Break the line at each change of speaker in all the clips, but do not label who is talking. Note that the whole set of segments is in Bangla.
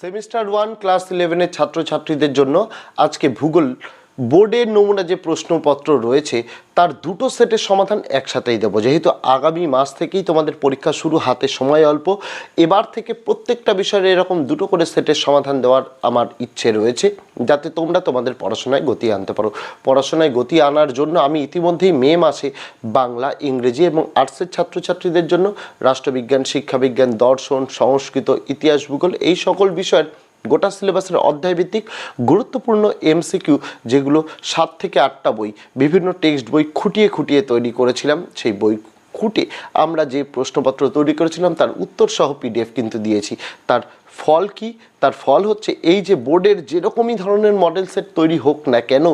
সেমিস্টার ওয়ান ক্লাস ইলেভেনের ছাত্রছাত্রীদের জন্য আজকে ভূগোল বোর্ডের নমুনা যে প্রশ্নপত্র রয়েছে, তার দুটো সেটের সমাধান একসাথেই দেবো। যেহেতু আগামী মাস থেকেই তোমাদের পরীক্ষা শুরু, হাতে সময় অল্প, এবার থেকে প্রত্যেকটা বিষয়ের এরকম দুটো করে সেটের সমাধান দেওয়ার আমার ইচ্ছে রয়েছে, যাতে তোমরা তোমাদের পড়াশোনায় গতি আনতে পারো। পড়াশোনায় গতি আনার জন্য আমি ইতিমধ্যেই মে মাসে বাংলা, ইংরেজি এবং আর্টসের ছাত্রছাত্রীদের জন্য রাষ্ট্রবিজ্ঞান, শিক্ষাবিজ্ঞান, দর্শন, সংস্কৃত, ইতিহাস, ভূগোল এই সকল বিষয়ের গোটা সিলেবাসের অধ্যায়ভিত্তিক গুরুত্বপূর্ণ এমসিকিউ যেগুলো সাত থেকে আটটা বই, বিভিন্ন টেক্সট বই খুঁটিয়ে খুঁটিয়ে তৈরি করেছিলাম। সেই বই খুঁটে আমরা যে প্রশ্নপত্র তৈরি করেছিলাম, তার উত্তর সহ পিডিএফ কিন্তু দিয়েছি। তার ফল কি? তার ফল হচ্ছে এই যে বোর্ডের যেরকমই ধরনের মডেল সেট তৈরি হোক না কেন,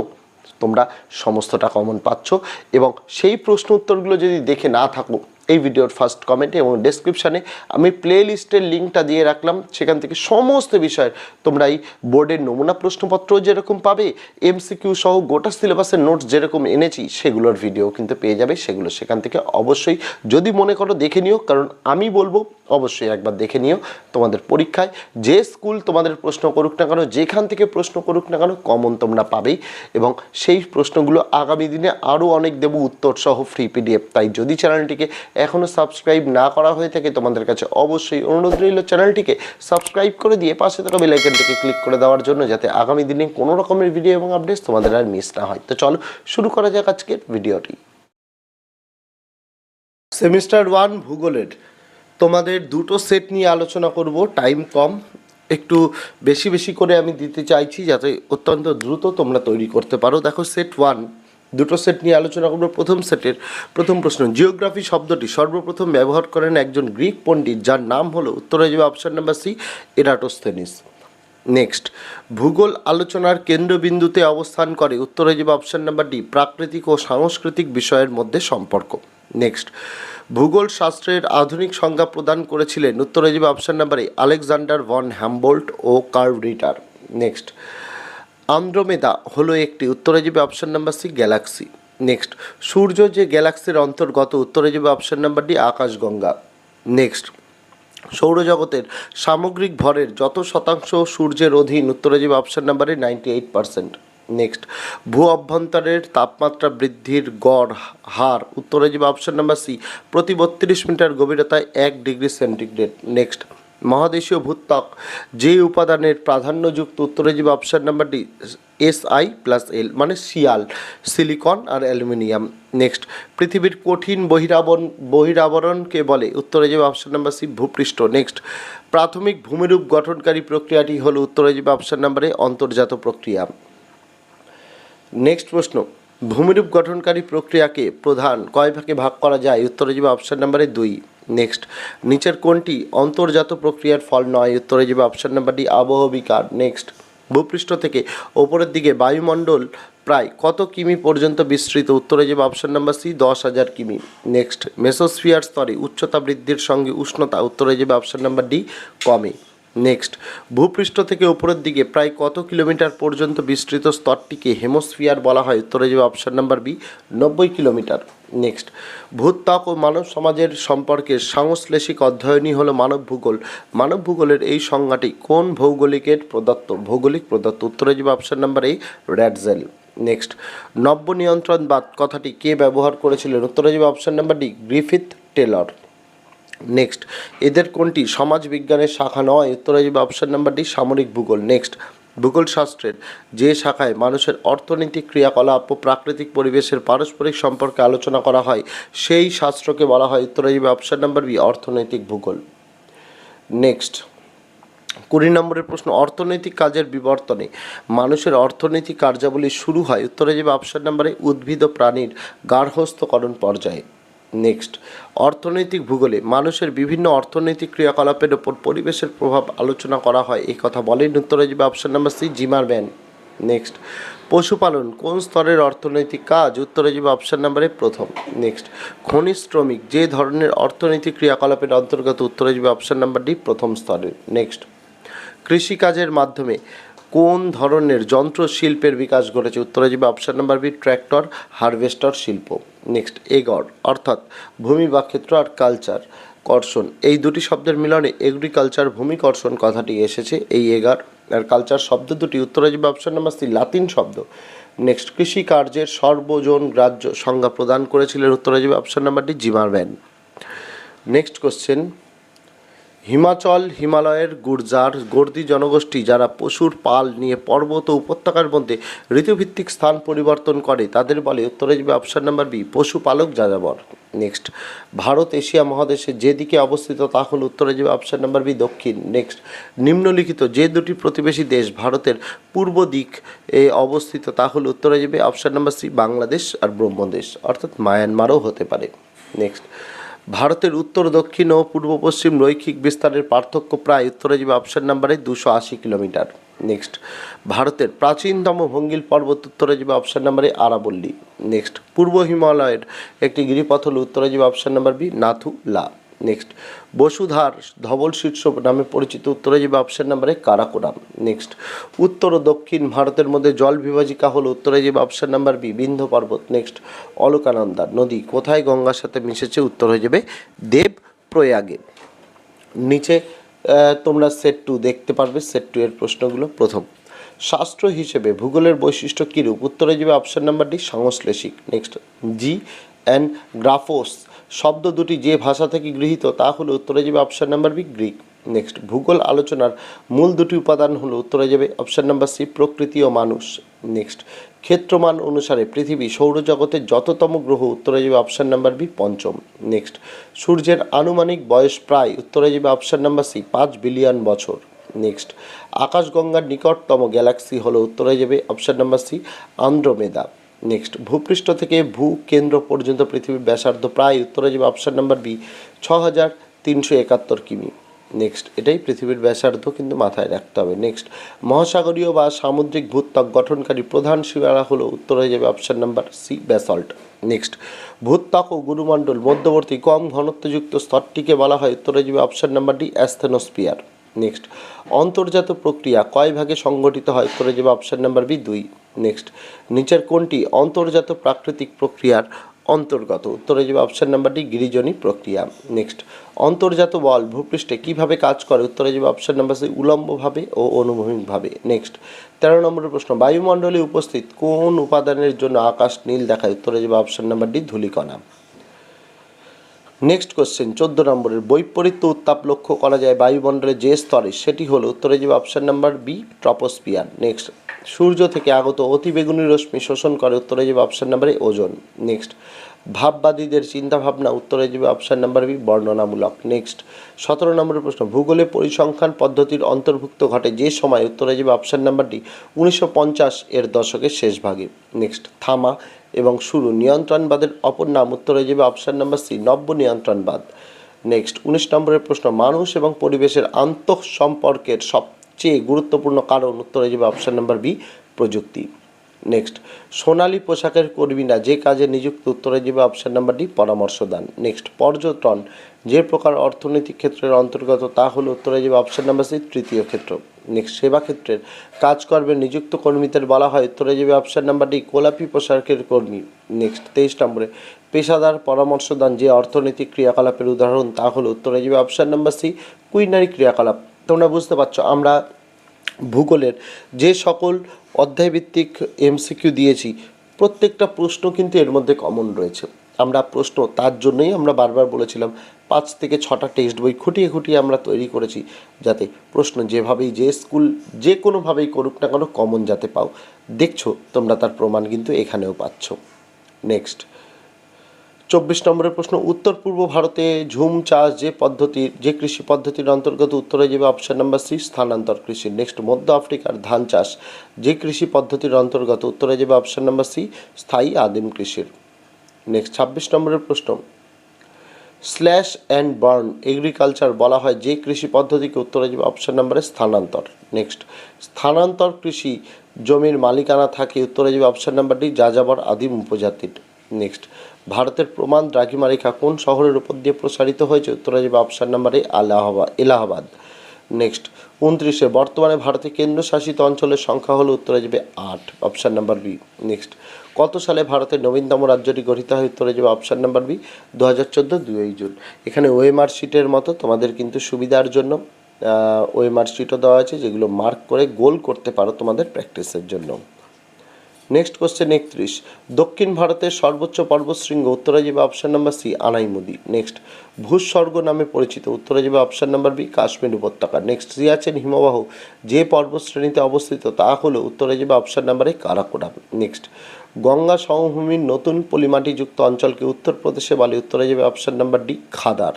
তোমরা সমস্তটা কমন পাচ্ছ এবং সেই প্রশ্ন উত্তরগুলো যদি দেখে না থাকো এই ভিডিওর ফার্স্ট কমেন্টে এবং ডেসক্রিপশানে আমি প্লে লিস্টের লিঙ্কটা দিয়ে রাখলাম, সেখান থেকে সমস্ত বিষয়ের তোমরা এই বোর্ডের নমুনা প্রশ্নপত্র যেরকম পাবে এমসিকিউ সহ গোটা সিলেবাসের নোটস যেরকম এনেছি, সেগুলোর ভিডিও কিন্তু পেয়ে যাবে, সেগুলো সেখান থেকে অবশ্যই যদি মনে করো দেখে নিও, কারণ আমি বলব অবশ্যই একবার দেখে নিও তোমাদের পরীক্ষায়। যে স্কুল তোমাদের প্রশ্ন করুক না কেন, যেখান থেকে প্রশ্ন করুক না কেন কমন তোমরা পাবেই এবং সেই প্রশ্নগুলো আগামী দিনে আরও অনেক দেবো উত্তর সহ ফ্রি পিডিএফ তাই যদি চ্যানেলটিকে এখনও সাবস্ক্রাইব না করা হয়ে থাকে তোমাদের কাছে অবশ্যই অনুরোধ রইল চ্যানেলটিকে সাবস্ক্রাইব করে দিয়ে পাশে থাকা বেলাইকনটিকে ক্লিক করে দেওয়ার জন্য যাতে আগামী দিনে কোনো রকমের ভিডিও এবং আপডেটস তোমাদের আর মিস না হয়। তো চলো শুরু করা যাক আজকের ভিডিওটি সেমিস্টার ওয়ান ভূগোলের। তোমাদের দুটো সেট নিয়ে আলোচনা করব টাইম কম। একটু বেশি বেশি করে আমি দিতে চাইছি যাতে অত্যন্ত দ্রুত তোমরা তৈরি করতে পারো। দেখো সেট ওয়ান দুটো সেট নিয়ে আলোচনা করব। প্রথম সেটের প্রথম প্রশ্ন, জিওগ্রাফি শব্দটি সর্বপ্রথম ব্যবহার করেন একজন গ্রিক পণ্ডিত যার নাম হলো উত্তরে যাবে option number C Eratosthenes. Next ভূগোল আলোচনার কেন্দ্রবিন্দুতে অবস্থান করে উত্তরে যাবে অপশন নাম্বার ডি প্রাকৃতিক ও সাংস্কৃতিক বিষয়ের মধ্যে সম্পর্ক। নেক্সট ভূগোল শাস্ত্রের আধুনিক সংজ্ঞা প্রদান করেছিলেন উত্তরে যাবে option number A Alexander von Humboldt O Carl Ritter. Next Andromeda হলো একটি উত্তরে যাবে option number C galaxy next সূর্য যে গ্যালাক্সির অন্তর্গত উত্তরে যাবে অপশন নাম্বার ডি আকাশগঙ্গা। নেক্সট সৌরজগতের সামগ্রিক ভরের যত শতাংশ সূর্যের অধীন উত্তরে যাবে অপশন নাম্বারে নাইনটি এইট পার্সেন্ট নেক্সট ভূ অভ্যন্তরের তাপমাত্রা বৃদ্ধির গড় হার উত্তরে যাবে অপশন নাম্বার সি প্রতি বত্রিশ মিটার গভীরতায় এক ডিগ্রি সেন্টিগ্রেড। নেক্সট মহাদেশীয় ভূত্বক, যে উপাদানের প্রাধান্যযুক্ত উত্তরে যাবে option number S I plus L মানে শিয়াল, সিলিকন আর অ্যালুমিনিয়াম। নেক্সট, পৃথিবীর কঠিন বহিরাবরণ বহিরাবরণকে বলে উত্তরে যাবে অপশন নাম্বার সি, ভূপৃষ্ঠ। নেক্সট, প্রাথমিক ভূমিরূপ গঠনকারী প্রক্রিয়াটি হলো উত্তরে যাবে অপশন নাম্বারে অন্তর্জাত প্রক্রিয়া। নেক্সট প্রশ্ন, ভূমিরূপ গঠনকারী প্রক্রিয়াকে প্রধান কয় ভাগে ভাগ করা যায়? উত্তরে যাবে অপশন নাম্বারে দুই। নেক্সট নিচের কোনটি? অন্তর্জাত প্রক্রিয়ার ফল নয়। উত্তরে যাবে অপশন নাম্বার ডি আবহবিকার নেক্সট ভূপৃষ্ঠ থেকে ওপরের দিকে বায়ুমণ্ডল প্রায় কত কিমি পর্যন্ত বিস্তৃত? উত্তরে যাবে অপশন নাম্বার সি দশ হাজার কিমি। নেক্সট মেসোস্ফিয়ার স্তরে উচ্চতা বৃদ্ধির সঙ্গে উষ্ণতা। উত্তরে যাবে অপশন নাম্বার ডি কমে। নেক্সট ভূপৃষ্ঠ থেকে উপরের দিকে প্রায় কত কিলোমিটার পর্যন্ত বিস্তৃত স্তরটিকে হেমোস্ফিয়ার বলা হয়? উত্তরে যাবে অপশন নাম্বার বি নব্বই কিলোমিটার। নেক্সট ভূত্বক ও মানব সমাজের সম্পর্কে সংশ্লেষিক অধ্যয়নই হলো মানব ভূগোল। মানব ভূগোলের এই সংজ্ঞাটি কোন ভৌগোলিকের প্রদত্ত? ভৌগোলিক প্রদত্ত উত্তরে যাবে অপশন নাম্বার এই র্যাডজেল নেক্সট নব্য নিয়ন্ত্রণ নিয়ন্ত্রণবাদ কথাটি কে ব্যবহার করেছিলেন? উত্তরে যাবে option number D Griffith Taylor next এদের কোনটি? সমাজ বিজ্ঞানের শাখা নয়। উত্তরে যাবে অপশন নাম্বার ডি সামরিক ভূগোল। নেক্সট ভূগোল শাস্ত্রের যে শাখায় মানুষের অর্থনৈতিক ক্রিয়াকলাপ ও প্রাকৃতিক পরিবেশের পারস্পরিক সম্পর্কে আলোচনা করা হয়, সেই শাস্ত্রকে বলা হয় উত্তরে অপশন নাম্বার বি অর্থনৈতিক ভূগোল। নেক্সট কুড়ি নম্বরের প্রশ্ন, অর্থনৈতিক কাজের বিবর্তনে মানুষের অর্থনৈতিক কার্যাবলী শুরু হয় উত্তরে অপশন নাম্বারে উদ্ভিদ ও প্রাণীর গার্হস্থ্যকরণ পর্যায়ে। নেক্সট অর্থনৈতিক ভূগোলে মানুষের বিভিন্ন অর্থনৈতিক ক্রিয়াকলাপের ওপর পরিবেশের প্রভাব আলোচনা করা হয়। এই কথা বলেন উত্তরে option number C Zimmermann. Next পশুপালন কোন স্তরের অর্থনৈতিক কাজ? উত্তরে অপশন নাম্বারে প্রথম। নেক্সট খনিজ শ্রমিক যে ধরনের অর্থনৈতিক ক্রিয়াকলাপের অন্তর্গত উত্তরে অপশন নাম্বার ডি প্রথম স্তরের। নেক্সট কৃষিকাজের মাধ্যমে কোন ধরনের যন্ত্র শিল্পের বিকাশ ঘটেছে? উত্তরে যাবে option number B, tractor, harvester শিল্প। নেক্সট এগর, অর্থাৎ ভূমি বা ক্ষেত্র আর কালচার কর্ষণ। এই দুটি শব্দের মিলনে এগ্রিকালচার ভূমিকর্ষণ কথাটি এসেছে, এই এগার আর কালচার শব্দ দুটি। উত্তরে যাবে অপশন নাম্বার সি, লাতিন শব্দ। নেক্সট কৃষি কার্যের সর্বজন গ্রাহ্য সংজ্ঞা প্রদান করেছিলেন। উত্তরে যাবে option number D Zimmermann next question Himachal, হিমালয়ের গুর্জার গর্দি জনগোষ্ঠী যারা পশুর পাল নিয়ে পর্বত ও উপত্যকার মধ্যে ঋতুভিত্তিক স্থান পরিবর্তন করে, তাদের বলে উত্তরে যাবে অপশন নাম্বার বি পশুপালক যাযাবর। নেক্সট, ভারত এশিয়া মহাদেশে যেদিকে অবস্থিত তা হল উত্তরে যাবে অপশন নাম্বার বি, দক্ষিণ। নেক্সট, নিম্নলিখিত যে দুটি প্রতিবেশী দেশ ভারতের পূর্ব দিক এ অবস্থিত, তা হল উত্তরে যাবে অপশন নাম্বার সি, বাংলাদেশ আর ব্রহ্মদেশ। অর্থাৎ মায়ানমারও হতে পারে। নেক্সট ভারতের উত্তর, দক্ষিণ ও পূর্ব পশ্চিম রৈখিক বিস্তারের পার্থক্য প্রায় উত্তরে যাবে অপশন নাম্বারে দুশো আশি কিলোমিটার। নেক্সট, ভারতের প্রাচীনতম ভঙ্গিল পর্বত উত্তরে যাবে অপশন নাম্বারে আরাবল্লী। নেক্সট, পূর্ব হিমালয়ের একটি গিরিপথ হল উত্তরে অপশন নাম্বার বি নাথু লা নেক্সট বসুধার ধবল শীর্ষ নামে পরিচিত উত্তরে যাবে অপশন নাম্বারে কারাকোরাম নেক্সট উত্তর ও দক্ষিণ ভারতের মধ্যে জল বিভাজিকা হলো উত্তরে যাবে অপশন নাম্বার বি বিন্ধ পর্বত। নেক্সট অলকানন্দা নদী, কোথায় গঙ্গার সাথে মিশেছে? উত্তর হয়ে যাবে দেব প্রয়াগে। নিচে তোমরা সেট টু দেখতে পারবে সেট টু এর প্রশ্নগুলো। প্রথম, শাস্ত্র হিসেবে ভূগোলের বৈশিষ্ট্য কীরূপ? উত্তরে যাবে অপশন নাম্বার ডি সংশ্লেষিক। নেক্সট জি অ্যান্ড গ্রাফোস শব্দ দুটি যে ভাষা থেকে গৃহীত, তা হলো উত্তরে যাবে option number B Greek next ভূগোল আলোচনার মূল দুটি উপাদান হলো উত্তরে যাবে অপশান নাম্বার সি প্রকৃতি ও মানুষ। নেক্সট ক্ষেত্রমান অনুসারে পৃথিবী, সৌরজগতের যততম গ্রহ, উত্তরে যাবে অপশান নাম্বার বি পঞ্চম। নেক্সট সূর্যের আনুমানিক বয়স প্রায়, উত্তরে যাবে অপশান নাম্বার সি পাঁচ বিলিয়ন বছর। নেক্সট আকাশগঙ্গার নিকটতম গ্যালাক্সি হলো উত্তরে যাবে option number C Andromeda. Next ভূপৃষ্ঠ থেকে ভূ কেন্দ্র পর্যন্ত পৃথিবীর ব্যাসার্ধ প্রায় উত্তরে যাবে অপশন নাম্বার বি ছ হাজার তিনশো একাত্তর কিমি। নেক্সট এটাই পৃথিবীর ব্যাসার্ধ কিন্তু মাথায় রাখতে হবে। নেক্সট মহাসাগরীয় বা সামুদ্রিক ভূত্বক গঠনকারী প্রধান সীমানা হলো উত্তর হয়ে যাবে option number C basalt next ভূত্বক ও গুরুমণ্ডল মধ্যবর্তী কম ঘনত্বযুক্ত স্তরটিকে বলা হয় উত্তরে যাবে option number D asthenosphere next অন্তর্জাত প্রক্রিয়া কয় ভাগে সংগঠিত হয়? উত্তরে যাবে অপশান নাম্বার বি দুই। নেক্সট নিচের কোনটি? অন্তর্জাত প্রাকৃতিক প্রক্রিয়ার অন্তর্গত। উত্তরে যাবে অপশান নাম্বার ডি গিরিজনী প্রক্রিয়া। নেক্সট অন্তর্জাত বল ভূপৃষ্ঠে কীভাবে কাজ করে? উত্তরে যাবে অপশান নাম্বার সি উলম্বভাবে ও অনুভূমিকভাবে। নেক্সট তেরো নম্বরের প্রশ্ন, বায়ুমণ্ডলে উপস্থিত কোন উপাদানের জন্য আকাশ নীল দেখায়? উত্তরে যাবে অপশন নাম্বার ডি ধূলিকণা। নেক্সট কোশ্চেন চোদ্দ নম্বরের বৈপরীত্য উত্তাপ লক্ষ্য করা যায় বায়ুমণ্ডলের যে স্তরে, সেটি হলো উত্তরে যাবে option number B troposphere next সূর্য থেকে আগত অতিবেগুনি রশ্মি শোষণ করে উত্তরে যাবে অপশান নাম্বার এ ওজন নেক্সট ভাববাদীদের চিন্তাভাবনা উত্তরে যাবে অপশন নাম্বার বি বর্ণনামূলক। নেক্সট সতেরো নম্বরের প্রশ্ন, ভূগোলে পরিসংখ্যান পদ্ধতির অন্তর্ভুক্ত ঘটে যে সময়, উত্তরে যাবে অপশন নাম্বার ডি উনিশশো পঞ্চাশ এর দশকের শেষ ভাগে। নেক্সট থামা এবং শুরু, নিয়ন্ত্রণবাদের অপর নাম, উত্তরে যাবে অপশন নাম্বার সি নব্য নিয়ন্ত্রণবাদ। নেক্সট উনিশ নম্বরের প্রশ্ন, মানুষ এবং পরিবেশের আন্তঃসম্পর্কের সবচেয়ে গুরুত্বপূর্ণ কারণ, উত্তরে যাবে অপশন নাম্বার বি প্রযুক্তি। নেক্সট সোনালী পোশাকের কর্মীরা যে কাজে নিযুক্ত উত্তরে যাবে অপশান নাম্বার ডি পরামর্শ দান। নেক্সট পর্যটন, যে প্রকার অর্থনৈতিক ক্ষেত্রের অন্তর্গত, তা হলো উত্তরে যাবে অপশন নাম্বার সি তৃতীয় ক্ষেত্র। নেক্সট সেবা ক্ষেত্রের কাজকর্মে নিযুক্ত কর্মীদের বলা হয় উত্তরে যাবে অপশান নাম্বার ডি গোলাপি পোশাকের কর্মী। নেক্সট তেইশ নম্বরে, পেশাদার পরামর্শদান যে অর্থনৈতিক ক্রিয়াকলাপের উদাহরণ, তা হলো উত্তরে যাবে অপশান নাম্বার সি কুইনারি ক্রিয়াকলাপ। তোমরা বুঝতে পারছ, আমরা ভূগোলের যে সকল অধ্যায়ভিত্তিক এমসিকিউ দিয়েছি, প্রত্যেকটা প্রশ্ন কিন্তু এর মধ্যে কমন রয়েছে। আমরা প্রশ্ন, তার জন্যই আমরা বারবার বলেছিলাম, পাঁচ থেকে ছটা টেক্সট বই খুঁটিয়ে খুঁটিয়ে আমরা তৈরি করেছি, যাতে প্রশ্ন যেভাবেই যে স্কুল যে কোনোভাবেই করুক না কেন কমন যাতে পাও। দেখছ, তোমরা তার প্রমাণ কিন্তু এখানেও পাচ্ছ। নেক্সট চব্বিশ নম্বরের প্রশ্ন, উত্তর পূর্ব ভারতে ঝুম চাষ যে পদ্ধতির যে কৃষি পদ্ধতির অন্তর্গত উত্তরে যাবে অপশন নাম্বার সি স্থানান্তর কৃষি। নেক্সট মধ্য আফ্রিকার ধান চাষ যে কৃষি পদ্ধতির অন্তর্গত, উত্তরে যাবে অপশন নাম্বার সি স্থায়ী আদিম কৃষির। নেক্সট ছাব্বিশ নম্বরের প্রশ্ন স্ল্যাশ অ্যান্ড বার্ন এগ্রিকালচার বলা হয় যে কৃষি পদ্ধতিকে, উত্তরে যাবে অপশন নাম্বারে স্থানান্তর। নেক্সট স্থানান্তর কৃষি জমির মালিকানা থাকে, উত্তরে যাবে অপশান নাম্বার ডি যাযাবর আদিম উপজাতির। নেক্সট ভারতের প্রমাণ দ্রাঘিমা রেখা কোন শহরের উপর দিয়ে প্রসারিত হয়েছে? উত্তরে যাবে অপশন নাম্বারে আলাহাবাদ এলাহাবাদ। নেক্সট উনত্রিশে, বর্তমানে ভারতে কেন্দ্রশাসিত অঞ্চলের সংখ্যা হলো উত্তরে যাবে আট অপশান নাম্বার বি। নেক্সট কত সালে ভারতের নবীনতম রাজ্যটি গঠিত হয়? উত্তরে যাবে অপশান নাম্বার বি দু হাজার চোদ্দ, দুই জুন। এখানে ওএমআর শিটের মতো তোমাদের কিন্তু সুবিধার জন্য ওএমআর শিটও দেওয়া আছে, যেগুলো মার্ক করে গোল করতে পারো তোমাদের প্র্যাকটিসের জন্য। নেক্সট কোশ্চেন একত্রিশ। দক্ষিণ ভারতের সর্বোচ্চ পর্বতশৃঙ্গ উত্তরে যাবে option number C Anaimudi. Next ভূস্বর্গ নামে পরিচিত উত্তরে যাবে অপশান নাম্বার বি কাশ্মীর উপত্যকা। নেক্সট সিয়াচেন হিমবাহ, যে পর্বতশ্রেণীতে অবস্থিত, তা হলো উত্তরে যাবে option number A Karakoram. Next Ganga সমভূমির নতুন পলিমাটিযুক্ত অঞ্চলকে উত্তরপ্রদেশে বলে উত্তরে যাবে option number D khadar.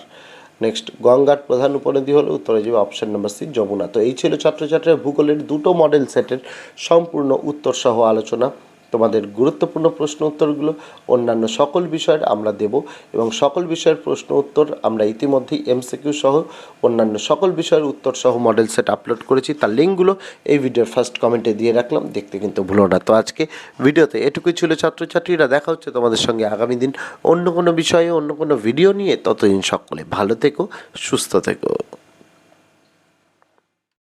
Next গঙ্গার প্রধান উপনদী হলো উত্তরে যাবে অপশান নম্বর সি যমুনা। তো এই ছিল ছাত্রছাত্রীরা ভূগোলের দুটো মডেল সেটের সম্পূর্ণ উত্তরসহ আলোচনা। তোমাদের গুরুত্বপূর্ণ প্রশ্ন উত্তরগুলো, অন্যান্য সকল বিষয়ের আমরা দেব এবং সকল বিষয়ের প্রশ্ন উত্তর আমরা ইতিমধ্যেই এমসিকিউ সহ অন্যান্য সকল বিষয়ের উত্তর সহ মডেল সেট আপলোড করেছি। তার লিঙ্কগুলো এই ভিডিওর ফার্স্ট কমেন্টে দিয়ে রাখলাম। দেখতে কিন্তু ভুলো না। তো আজকে ভিডিওতে এটুকুই ছিল ছাত্রছাত্রীরা। দেখা হচ্ছে তোমাদের সঙ্গে আগামী দিন অন্য কোনো বিষয়ে, অন্য কোনো ভিডিও নিয়ে। ততদিন সকলে ভালো থেকো, সুস্থ থেকো।